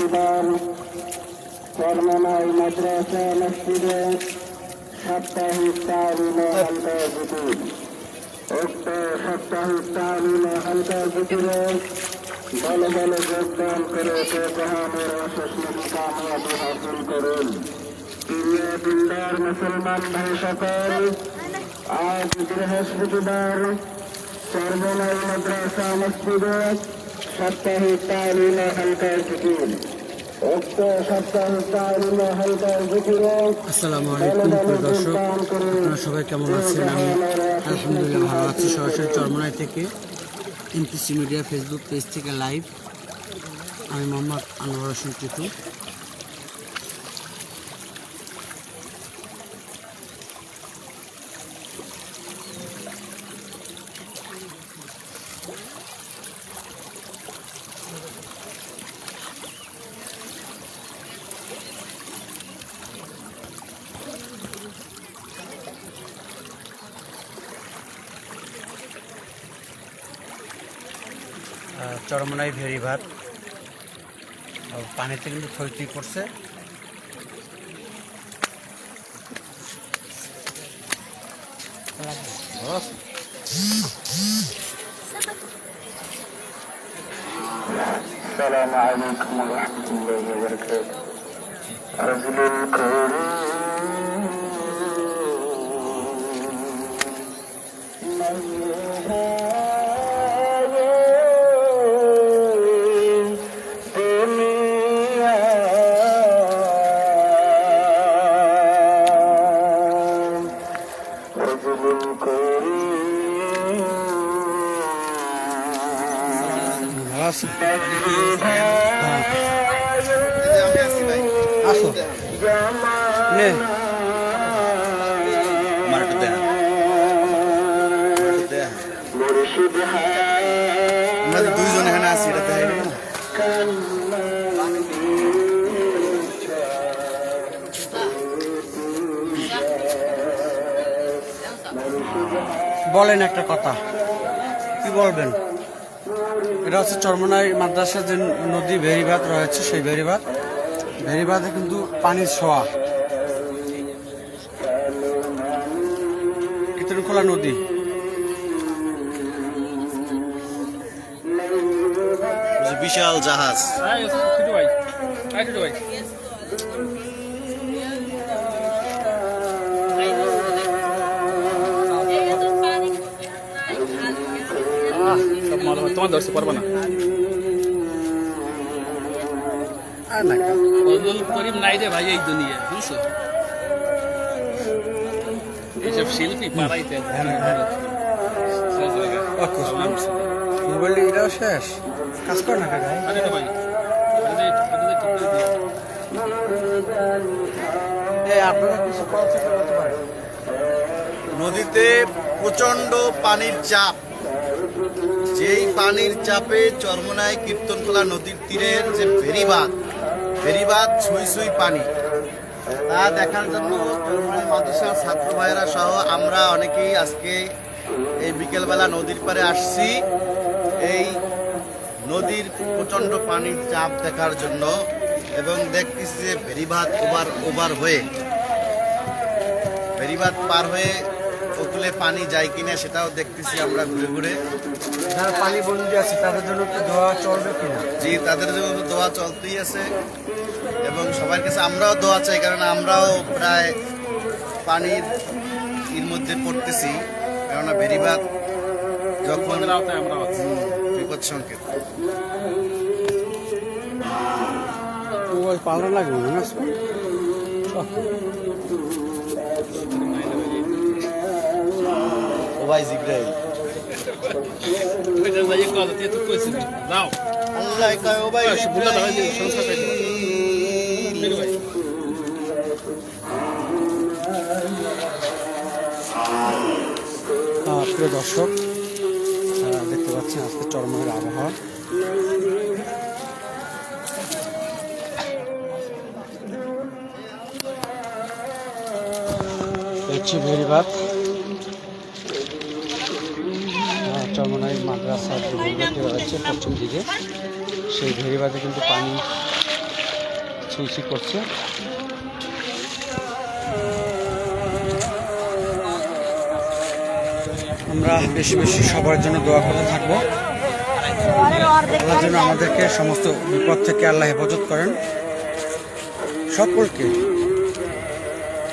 الكبار كرمنا المدرسة مسجدا حتى التعليم القابضين حتى التعليم القابضين बल बल योगदान करो तो कहा मेरा सस्म कामयाबी हासिल करो प्रिय दिलदार मुसलमान भाई सकल आज बृहस्पतिवार सर्वनय मद्रासा मस्जिद सप्ताह तालीम हल्का जिकीर আসসালামু আলাইকুম, প্রিয় দর্শক। আপনারা সবাই কেমন আছেন? আমি আলহামদুলিল্লাহ ভালো আছি। সরাসরি চরমনাই থেকে এমপিসি মিডিয়া ফেসবুক পেজ থেকে লাইভ। আমি মোহাম্মদ আনোয়ার হোসেন টিটু চরমনাই ভেরিভাত আর পানিতে কিন্তু থইথই করছে السلام عليكم ورحمة الله وبركاته رجل كريم আছে। আসো। নে। আমরা দুইজন এখানে আছি এটা বলেন একটা কথা। কি বলবেন? এটা হচ্ছে চরমনাই মাদ্রাসা যে নদী ভেরিবাদ রয়েছে সেই ভেরিবাদ ভেরিবাদে কিন্তু পানির ছোঁয়া। খোলা নদী। বিশাল জাহাজ। তোমার ধরতে পারব না। ফজল করিম নাই রে ভাই এই দুনিয়া বুঝছ? এইসব শিল্পী পাড়াইতে মোবাইলটা এটাও শেষ। কাজ কর না কাকা আরে ভাই আপনারা কিছু নদীতে প্রচণ্ড পানির চাপ। পানির চাপে চরমনায় কীর্তনখোলা নদীর তীরের যে ফেরিবাদ ফেরিবাদ ছুঁই ছুঁই পানি। তা দেখার জন্য চরমনাই মাদ্রাসার ছাত্র ভাইয়েরা সহ আমরা অনেকেই আজকে এই বিকেলবেলা নদীর পারে আসছি। এই নদীর প্রচণ্ড পানির চাপ দেখার জন্য এবং দেখতেছি যে ফেরিবাদ ওভার ওভার হয়ে ফেরিবাদ পার হয়ে উপকূলে পানি যায় কিনা সেটাও দেখতেছি আমরা ঘুরে ঘুরে। যারা পানি বন্দি আছে তাদের জন্য কি ধোয়া চলবে কিনা? যে তাদের জন্য তো দোয়া চলতেই আছে। এবং সবার কাছে আমরাও দোয়া চাই কারণ আমরাও প্রায় পানির এর মধ্যে পড়তেছি। কেননা বেরিবাদ যখন আমরা বিপদ সংকেত। পাল্টা লাগবে না ও ভাই জিগ্রাই ওইটা যাই কথা তুই তো কইছিস যাও। আল্লাহ কয় প্রিয় দর্শক দেখতে পাচ্ছেন আজকে চরমের আবহাওয়া। হচ্ছে ভেরিবাদ যে ভেরিবাদটি রয়েছে পশ্চিম দিকে। সেই ভেরিবাদে কিন্তু পানি সুসি করছে। আমরা বেশি বেশি সবার জন্য দোয়া করতে থাকব। আল্লাহ যেন আমাদেরকে সমস্ত বিপদ থেকে আল্লাহ হেফাজত করেন। সকলকে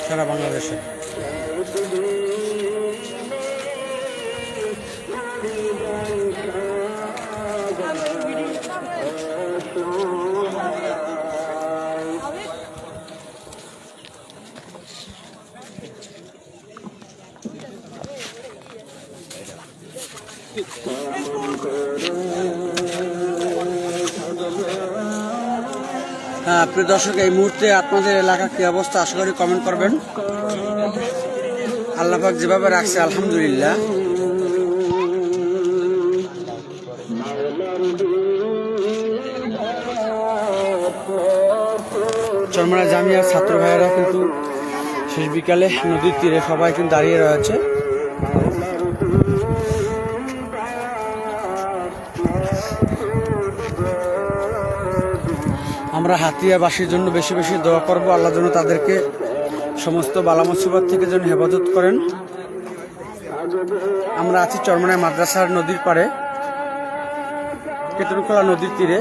সারা বাংলাদেশে। প্রিয় দর্শক, এই মুহূর্তে আপনাদের এলাকার কি অবস্থা? আশা করি কমেন্ট করবেন। আল্লাহ পাক যেভাবে রাখছে, আলহামদুলিল্লাহ। চরমারা জামিয়ার ছাত্র ভাইয়েরা কিন্তু শেষ বিকালে নদীর তীরে সবাই কিন্তু দাঁড়িয়ে রয়েছে। আমরা হাতিয়াবাসীর জন্য বেশি বেশি দোয়া করব। আল্লাহ যেন তাদেরকে সমস্ত বালা মুসিবত থেকে যেন হেফাজত করেন। আমরা আছি চরমনায় মাদ্রাসার নদীর পাড়ে, কেতনখোলা নদীর তীরে।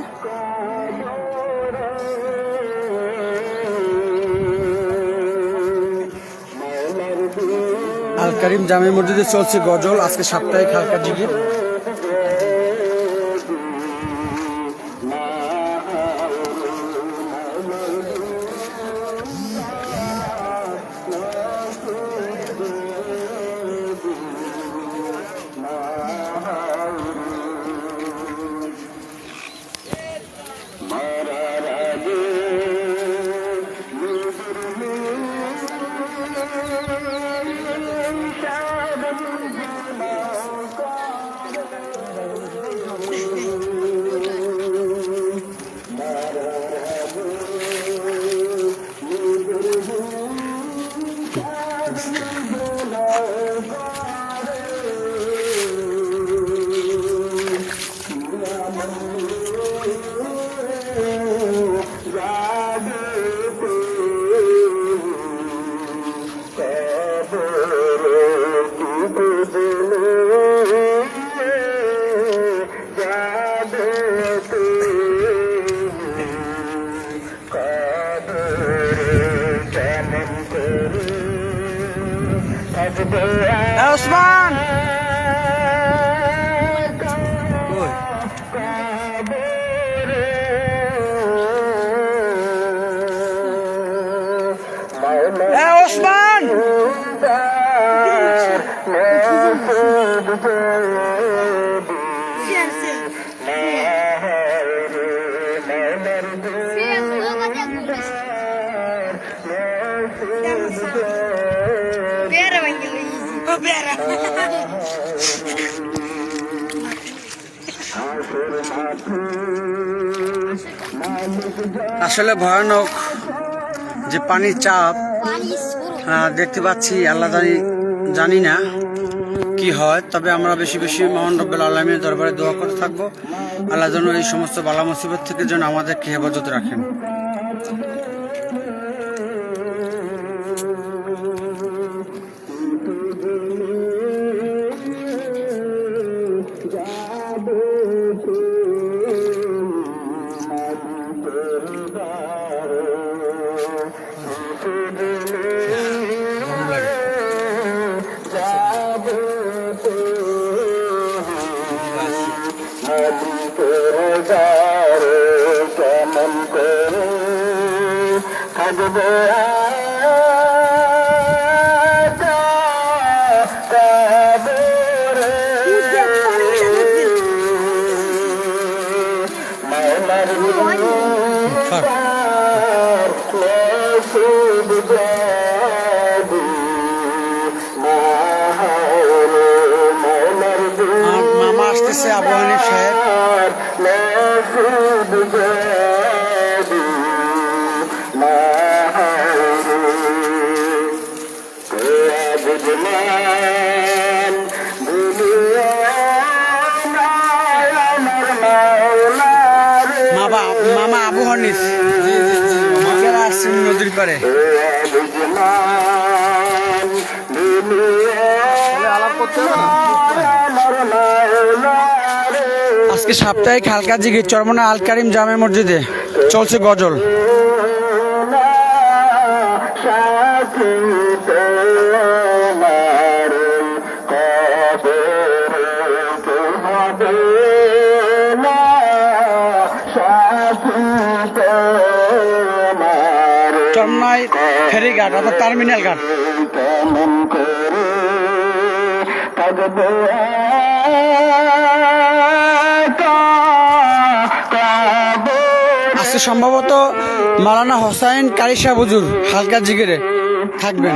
আল করিম জামে মসজিদে চলছে গজল, আজকে সাপ্তাহিক হালকা জিগির Elsman. Boy. Osman! আসলে ভয়ানক যে পানির চাপ আহ, দেখতে পাচ্ছি আল্লাহ জানি জানি না। কি হয়, তবে আমরা বেশি বেশি মহান রব্বুল আলমীর দরবারে দোয়া করতে থাকব। আল্লাহ যেন এই সমস্ত বালা মুসিবত থেকে যেন আমাদেরকে হেফাজত রাখেন। আমার মামা আসতেছে আবু হানিফ সাহেব। না? আজকে সাপ্তাহিক হালকা জিগির চরমনা আল কারিম জামে মসজিদে চলছে গজল। ফেরিঘাট অর্থাৎ টার্মিনাল ঘাট। আজকে সম্ভবত মালানা হোসাইন কারিশা বুজুর হালকা জিগেরে। থাকবেন।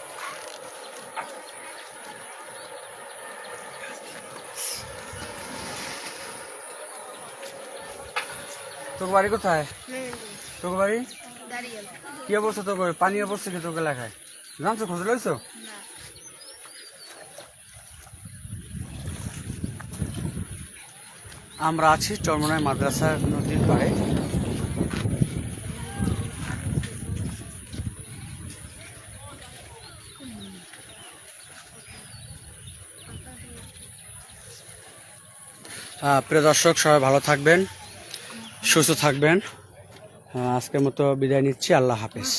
তোর বাড়ি কোথায়? তোর বাড়ি? কি অবস্থা তোর পানি অবস্থা কি তোকে লেখায় জানছো খোঁজ লইছো? আমরা আছি চরমনায় মাদ্রাসার নদীর পাড়ে। প্রিয় দর্শক সবাই ভালো থাকবেন। সুস্থ থাকবেন। আজকের মতো বিদায় নিচ্ছি। আল্লাহ হাফেজ।